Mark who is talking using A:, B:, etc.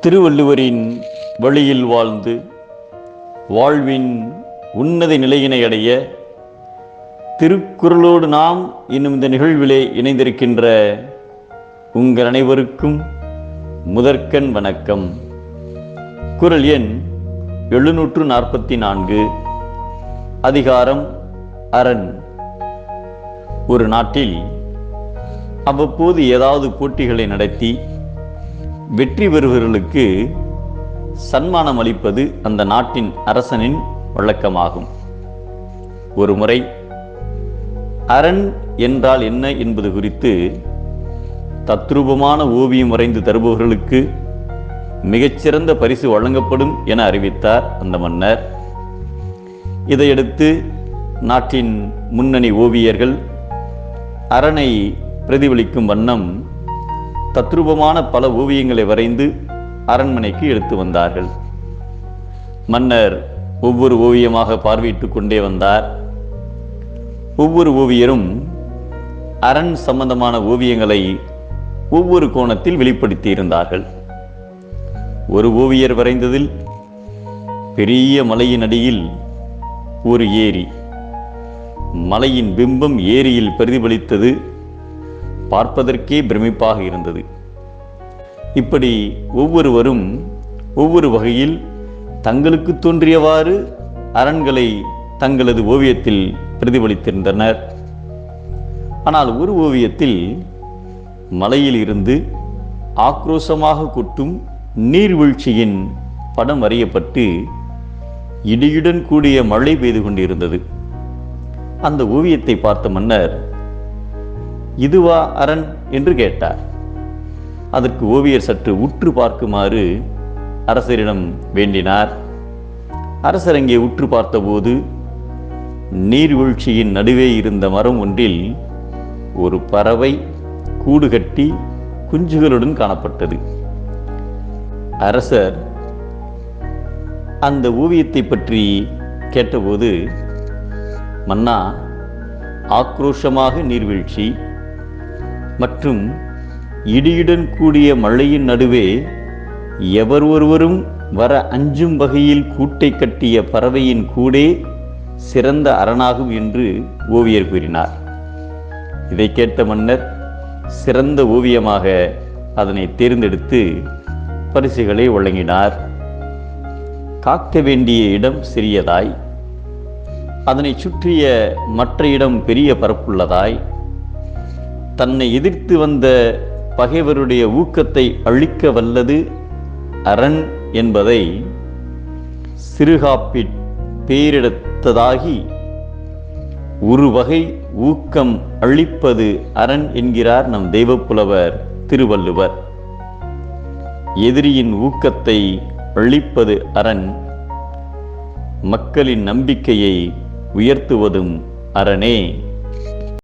A: திருவள்ளுவரின் வழியில் வாழ்ந்து வாழ்வின் உன்னத நிலையினை அடைய திருக்குறளோடு நாம் இன்னும் இந்த நிகழ்விலே இணைந்திருக்கின்ற உங்கள் அனைவருக்கும் முதற்கண் வணக்கம். குறள் எண் எழுநூற்று நாற்பத்தி நான்கு அதிகாரம் அரண். ஒரு நாட்டில் அவ்வப்போது ஏதாவது போட்டிகளை நடத்தி வெற்றி பெறுபவர்களுக்கு சன்மானம் அளிப்பது அந்த நாட்டின் அரசனின் வழக்கமாகும். ஒரு முறை அரண் என்றால் என்ன என்பது குறித்து தத்ரூபமான ஓவியம் வரைந்து தருபவர்களுக்கு மிகச்சிறந்த பரிசு வழங்கப்படும் என அறிவித்தார் அந்த மன்னர். இதையடுத்து நாட்டின் முன்னணி ஓவியர்கள் அரணை பிரதிபலிக்கும் வண்ணம் தத்ரூபமான பல ஓவியங்களை வரைந்து அரண்மனைக்கு எடுத்து வந்தார்கள். மன்னர் ஒவ்வொரு ஓவியமாக பார்வையிட்டு கொண்டே வந்தார். ஒவ்வொரு ஓவியரும் அரண் சம்பந்தமான ஓவியங்களை ஒவ்வொரு கோணத்தில் வெளிப்படுத்தி இருந்தார்கள். ஒரு ஓவியர் வரைந்ததில் பெரிய மலையின் அடியில் ஒரு ஏரி. மலையின் பிம்பம் ஏரியில் பிரதிபலித்தது பார்ப்பதற்கே பிரமிப்பாக இருந்தது. இப்படி ஒவ்வொருவரும் ஒவ்வொரு வகையில் தங்களுக்கு தோன்றியவாறு அரண்களை தங்களது ஓவியத்தில் பிரதிபலித்திருந்தனர். ஆனால் ஒரு ஓவியத்தில் மலையில் இருந்து ஆக்ரோஷமாக கொட்டும் நீர்வீழ்ச்சியின் படம் வரையப்பட்டு இடியுடன் கூடிய மழை பெய்து கொண்டிருந்தது. அந்த ஓவியத்தை பார்த்த மன்னர் இதுவா அரண் என்று கேட்டார். அதற்கு ஓவியர் சற்று உற்று பார்க்குமாறு அரசரிடம் வேண்டினார். அரசர் அங்கே உற்று பார்த்தபோது நீர்வீழ்ச்சியின் நடுவே இருந்த மரம் ஒன்றில் ஒரு பறவை கூடு கட்டி குஞ்சுகளுடன் காணப்பட்டது. அரசர் அந்த ஓவியத்தை பற்றி கேட்டபோது மன்னா ஆக்ரோஷமாக நீர்வீழ்ச்சி மற்றும் இடியுடன் கூடிய மழையின் நடுவே எவர் ஒருவரும் வர அஞ்சும் வகையில் கூட்டை கட்டிய பறவையின் கூடே சிறந்த அரணாகும் என்று ஓவியர் கூறினார். இதை கேட்ட மன்னர் சிறந்த ஓவியமாக அதனை தேர்ந்தெடுத்து பரிசுகளை வழங்கினார். காக்க வேண்டிய இடம் சிறியதாய் அதனை சுற்றிய மற்ற இடம் பெரிய பரப்புள்ளதாய் தன்னை எதிர்த்து வந்த பகைவருடைய ஊக்கத்தை அழிக்க வல்லது அரண் என்பதை சிறுகாப்பிற் பேரெடுத்ததாகி ஒரு வகை ஊக்கம் அழிப்பது அரண் என்கிறார் நம் தெய்வப்புலவர் திருவள்ளுவர். எதிரியின் ஊக்கத்தை அழிப்பது அரண் மக்களின் நம்பிக்கையை உயர்த்துவதும் அரணே.